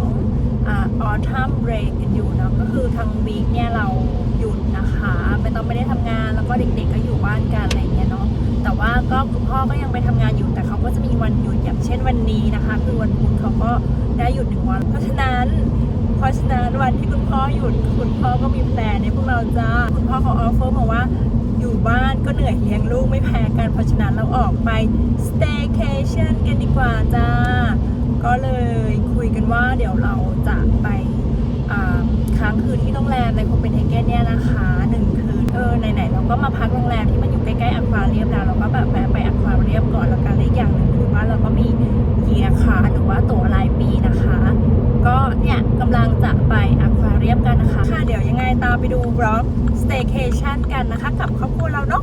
ออ่า autumn break กันอยู่เนาะก็คือทางวีคเนี่ยเราหยุดนะคะไม่ต้องไม่ได้ทำงานแล้วก็เด็กๆก็อยู่บ้านกันอะไรเงี้ยเนาะแต่ว่าก็คุณพ่อก็ยังไปทำงานอยู่แต่เขาก็จะมีวันหยุดอย่างเช่นวันนี้นะคะ คือวันพุธเขาก็ได้หยุดหนึ่งวัน เพราะฉะนั้น เพราะฉะนั้นวันที่คุณพ่อหยุดคุณพ่อก็มีแพลนให้พวกเราจ้าคุณพ่อเขาออฟเฟอร์มาว่าอยู่บ้านก็เหนื่อยเลี้ยงลูกไม่แพ้กันเพราะฉะนั้นเราออกไป staycation กันดีกว่าจ้า ก็เลยคุยกันว่าเดี๋ยวเราจะไปค้างคืนที่โรงแรมในโคเปนเฮเกนเนี่ยนะคะหนึ่งคืนเออไหนๆเราก็มาพักโรงแรมที่มันอยู่ใกล้ๆอควาเรียมแล้วเราก็แบบแวะไปอควาเรียมก่อนแล้วกันและอีกอย่างหนึ่งคือว่าเราก็มีเยียร์คาหรือว่าตั๋วรายปีนะคะ ก็เนี่ยกำลังจะไปอควาเรียมกันนะคะ ค่ะเดี๋ยวยังไงตามไปดูบล็อก staycation กันนะคะ กับครอบครัวเราเนาะ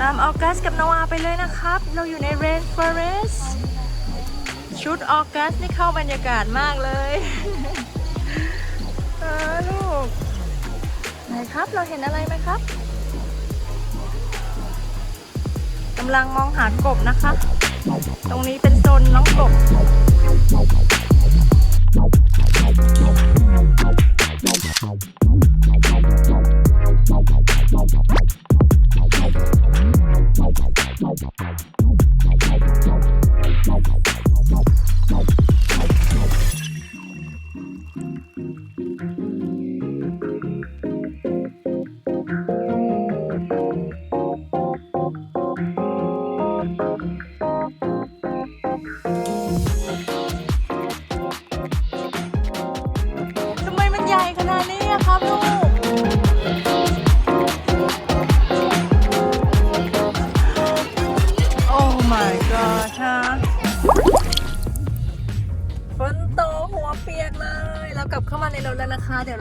ตามออกัสกับนาวาไปเลยนะครับ เราอยู่ใน Rain Forest ชุดออกัสนี่เข้าบรรยากาศมากเลยเออลูกไหนครับเราเห็นอะไรไหมครับกำลังมองหากบนะคะ ตรงนี้เป็นโซนน้องกบ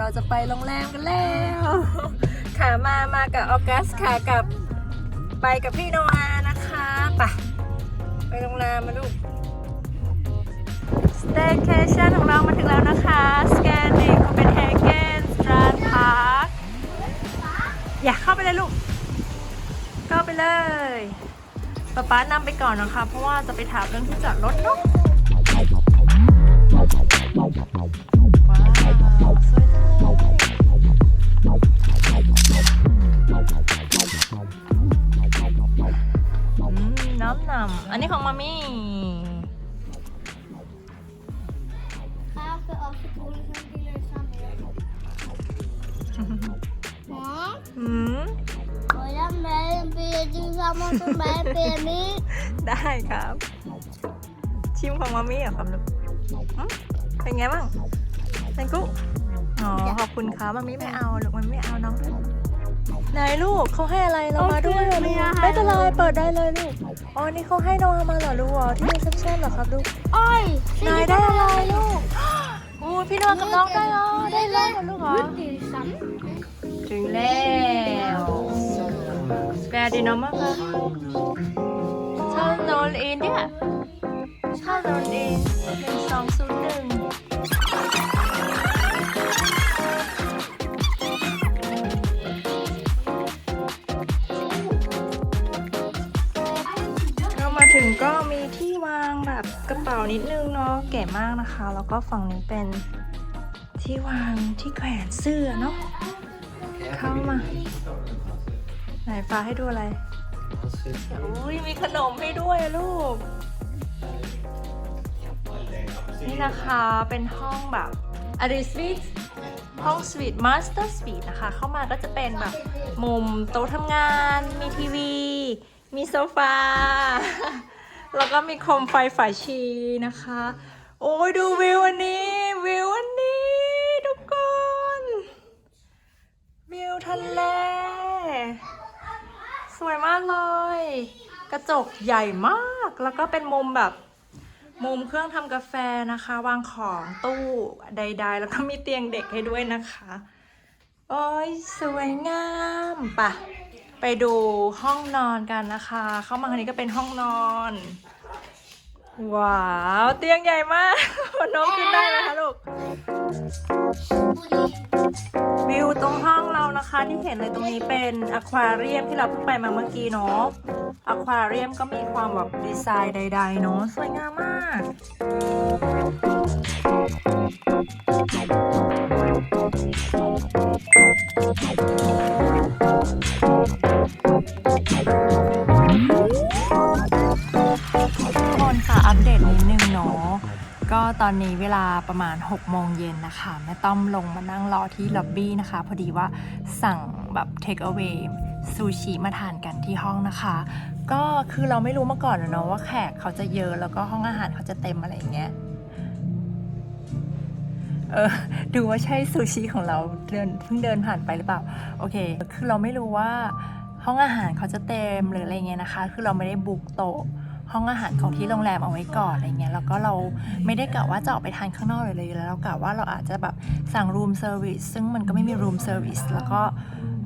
เราจะไปโรงแรมกันแล้วขามามากับออกัสค่ะกับไปกับพี่โนอานะคะไปไปโรงแรมมาลูก Staycation ของเรามาถึงแล้วนะคะสแกนดิโคเปนเฮเกนสตรานพาร์คอยากเข้าไปเลยลูกเข้าไปเลยป๊าป๊านำไปก่อนนะคะ เพราะว่าจะไปถามเรื่องที่จอดรถเนาะ น้ำหนำอันนี้ของมามี่ Graven als de olifantdealer samen. Huh? อืม Wil je mij een beetje samen met mij, Penny? ได้ครับ ชิมของมามี่เหรอครับลูกอืม เป็นไงบ้างแตงกุอ๋อขอบคุณครับมามี่ไม่เอาลูกมันไม่เอาน้องด้วยไหนลูกเขาให้อะไรเรามาด้วยเหรอลูกไม่เป็นไรเปิดได้เลยลูกอ๋อนี่เขาให้น้องมาเหรอลูกอ๋อที่รีเซพชันเหรอครับลูก Oi! นายได้อะไรลูกอู้พี่นวลกับน้องได้เหรอได้เลยเหรอลูกเหรอถึงแล้วสแกดินอมากค่ะชาโนนอินเนี่ยชาโนนอินหนึ่งสองศูนย์หนึ่ง ถึงก็มีที่วางแบบกระเป๋านิดนึงเนาะเก๋มากนะคะ แล้วก็ฝั่งนี้เป็นที่วางที่แขวนเสื้อเนาะเข้ามา ไหนฟ้าให้ดูอะไรอุ้ยมีขนมให้ด้วยลูก นี่นะคะเป็นห้องแบบอาริสวีทห้องสวีทมาสเตอร์สวีทนะคะ เข้ามาก็จะเป็นแบบมุมโต๊ะทำงานมีทีวี มีโซฟา แล้วก็มีโคมไฟฝาชีนะคะ โอ้ยดูวิวอันนี้ วิวอันนี้ ทุกคน วิวทะเล สวยมากเลย กระจกใหญ่มาก แล้วก็เป็นมุมแบบ มุมเครื่องทำกาแฟนะคะ วางของตู้ใด ๆ แล้วก็มีเตียงเด็กให้ด้วยนะคะ โอ้ยสวยงามปะ ไปดูห้องนอนกันนะคะ เข้ามาทางนี้ก็เป็นห้องนอน ว้าว เตียงใหญ่มากน้องขึ้นได้ไหมคะลูก วิวตรงห้องเรานะคะที่เห็นเลยตรงนี้เป็นอควาเรียมที่เราเพิ่งไปมาเมื่อกี้เนาะอควาเรียมก็มีความแบบดีไซน์ใดๆเนาะสวยงามมาก ปเดตนิดนึงเนาะก็ตอนนี้เวลาประมาณ 6 โมงเย็นนะคะแม่ต้อมลงมานั่งรอที่ล็อบบี้นะคะ พอดีว่าสั่งแบบเทคเอา a y ซูชิมาทานกันที่ห้องนะคะ ก็คือเราไม่รู้มาก่อนเนาะว่าแขกเขาจะเยอะแล้วก็ห้องอาหารเขาจะเต็มอะไรอย่างเงี้ยเออดูว่าใช่ซูชิของเราเดินเพิ่งเดินผ่านไปหรือเปล่า โอเค คือเราไม่รู้ว่าห้องอาหารเขาจะเต็มหรืออะไรเงี้ยนะคะ คือเราไม่ได้บุกโต๊ะ ห้องอาหารของที่โรงแรมเอาไว้ก่อนอะไรเงี้ยแล้วก็เราไม่ได้กะว่าจะออกไปทานข้างนอกเลยเลยแล้วเรากะว่าเราอาจจะแบบสั่งรูมเซอร์วิสซึ่งมันก็ไม่มีรูมเซอร์วิสแล้วก็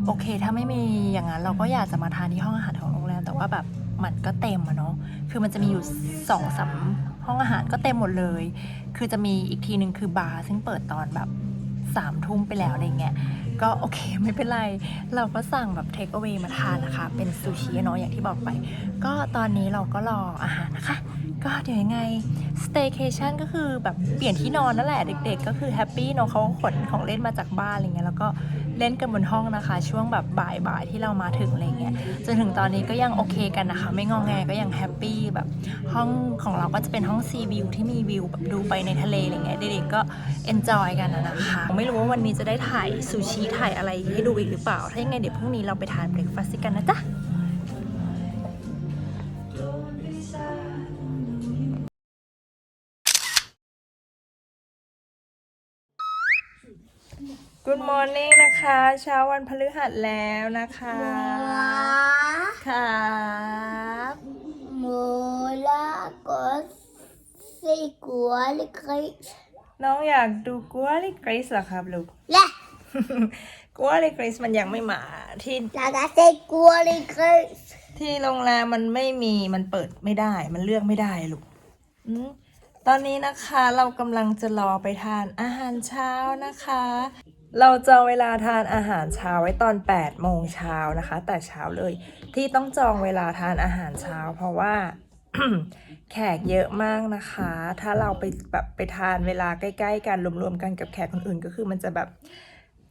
โอเค ถ้าไม่มีอย่างนั้นเราก็อยากจะมาทานที่ห้องอาหารของโรงแรมแต่ว่าแบบมันก็เต็มอะเนาะคือมันจะมีอยู่สองสามห้องอาหารก็เต็มหมดเลย คือจะมีอีกทีหนึ่งคือบาร์ซึ่งเปิดตอนแบบ สามทุ่มไปแล้วอะไรเงี้ยก็โอเคไม่เป็นไร เราก็สั่งแบบเทคเอา a y มาทานนะคะ เป็นซูชิเนาะอย่างที่บอกไป ก็ตอนนี้เราก็รออาหารนะคะ ก็เดี๋ยวยังไง staycation ก็คือแบบเปลี่ยนที่นอนนั่นแหละเด็กๆ ก็คือแฮปปี้เนาะเขาขนของเล่นมาจากบ้านอะไรเงี้ยแล้วก็เล่นกันบนห้องนะคะ ช่วงแบบบ่ายๆที่เรามาถึงอะไรเงี้ยจนถึงตอนนี้ก็ยังโอเคกันนะคะ ไม่งองแงก็ยังแฮปปี้แบบห้องของเราก็จะเป็นห้องซีวิวที่มีวิวแบบดูไปในทะเลอะไรเงี้ยเด็กๆก็ enjoy กันนะนะคะ ไม่รู้ว่าวันนี้จะได้ถ่ายซูชิถ่ายอะไรให้ดูอีกหรือเปล่าถ้ายังไงเดี๋ยวพรุ่งนี้เราไปทานเบรกฟาสต์กันนะจ๊ะ Good morning นะคะ เช้าวันพฤหัสแล้วนะคะครับ Mola così cuore che น้องอยากดูกัวลิกริสเหรอครับลูก la กัวลิกริสมันยังไม่มาที่ ragazzi cuore che ที่โรงแรมมันไม่มีมันเปิดไม่ได้ มันเลือกไม่ได้ลูกอืมตอนนี้นะคะเรากำลังจะรอไปทานอาหารเช้านะคะ เราจองเวลาทานอาหารเช้าไว้ตอน 8 โมงเช้านะคะ แต่เช้าเลย ที่ต้องจองเวลาทานอาหารเช้า เพราะว่าแขกเยอะมากนะคะ ถ้าเราไปแบบไปทานเวลาใกล้ ๆ กันรวมๆกันกับแขกคนอื่นก็คือมันจะแบบ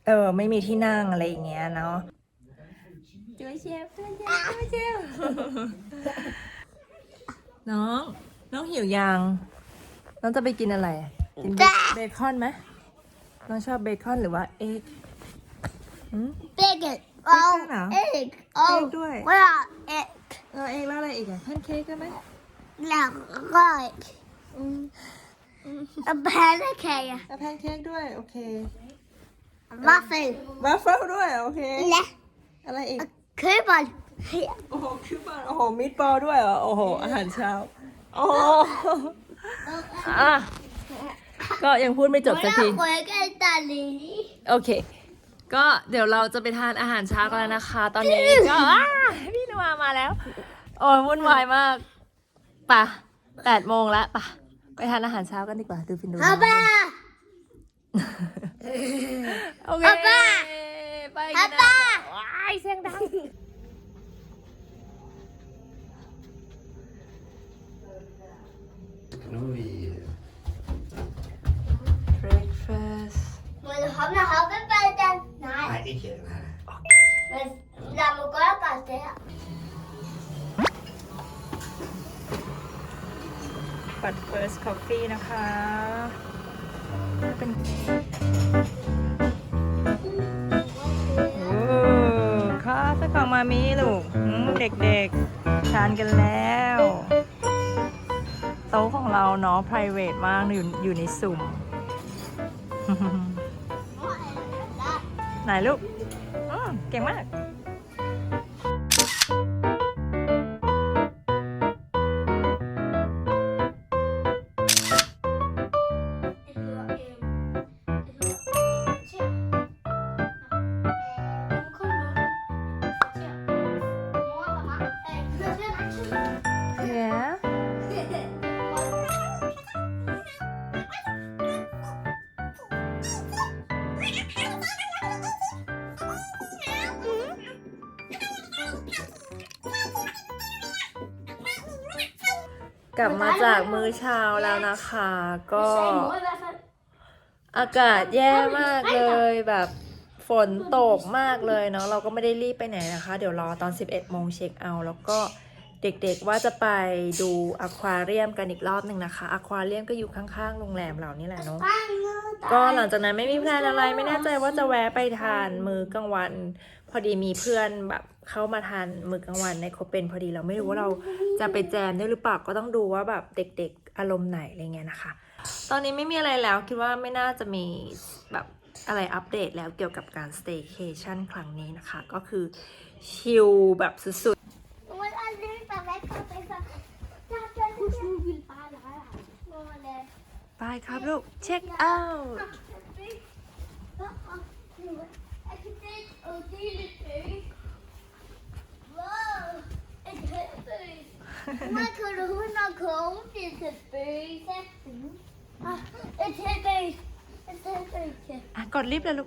เออไม่มีที่นั่งอะไรอย่างเงี้ยเนาะช่วยเชฟช่วยเชฟช่วยเชฟน้อง น้องหิวยัง น้องจะไปกินอะไร กินเบคอนไหม น้องชอบเบคอนหรือว่าเอ็กหืม bacon Bacon oh hả? egg oh Egg ด้วย what are egg เออเอ็กแล้วอะไรอีกอะแพนเค้กได้ไหม là right a pancake เอาแพนเค้กด้วย โอเค muffin วัฟเฟิลด้วยโอเค la อะไรอีก kebab โอ้โหคิวบานโอ้โหมิตบอลด้วยเหรอโอ้โหอาหารเช้าโอ้โหอะ ก็ยังพูดไม่จบสักที โอเค ก็เดี๋ยวเราจะไปทานอาหารเช้ากันแล้วนะคะ ตอนนี้ก็พี่นัวมาแล้ว โอ้ยวุ่นวายมากป่ะแปดโมงแล้วป่ะ ไปทานอาหารเช้ากันดีกว่า ดูฟินดูป้าโอเคอาบ้าไปอาบ้าไอเสียงดังนุ้ย Men har man havregrøten? Nej. Nej, ikke nej. Men lad mig gøre bare det her. บัตร first coffee นะคะ เป็นโอ้ข้าวไส้กรอกมามีลูกอืมเด็กๆ ทานกันแล้ว โต๊ะของเราเนาะ private มาก อยู่อยู่ในสุ่ม ไหนลูกเก่งมาก กลับมาจากมื้อเช้าแล้วนะคะ ก็ อากาศแย่มากเลยแบบฝนตกมากเลยเนาะเราก็ไม่ได้รีบไปไหนนะคะ เดี๋ยวรอตอน 11โมงเช็คเอาท์แล้วก็ เด็กๆว่าจะไปดูอควาเรียมกันอีกรอบหนึ่งนะคะอควาเรียมก็อยู่ข้างๆโรงแรมเรานี่แหละเนาะก็หลังจากนั้นไม่มีแพลนอะไรไม่แน่ใจว่าจะแวะไปทานมื้อกลางวัน พอดีมีเพื่อนแบบเข้ามาทานมื้อกลางวันในโคเปนพอดีเราไม่รู้ว่าเราจะไปแจมด้วยหรือเปล่าก็ต้องดูว่าแบบเด็ก ๆ อารมณ์ไหนอะไรเงี้ยนะคะ ตอนนี้ไม่มีอะไรแล้วคิดว่าไม่น่าจะมีแบบอะไรอัปเดตแล้วเกี่ยวกับการ staycation ครั้งนี้นะคะ ก็คือชิลแบบสุดๆ ไปครับลูก เช็คเอาท์ Man kunde hundra kom till ett byte. Ett helt byte. Ett helt byte. อะกดลิฟต์เลยลูก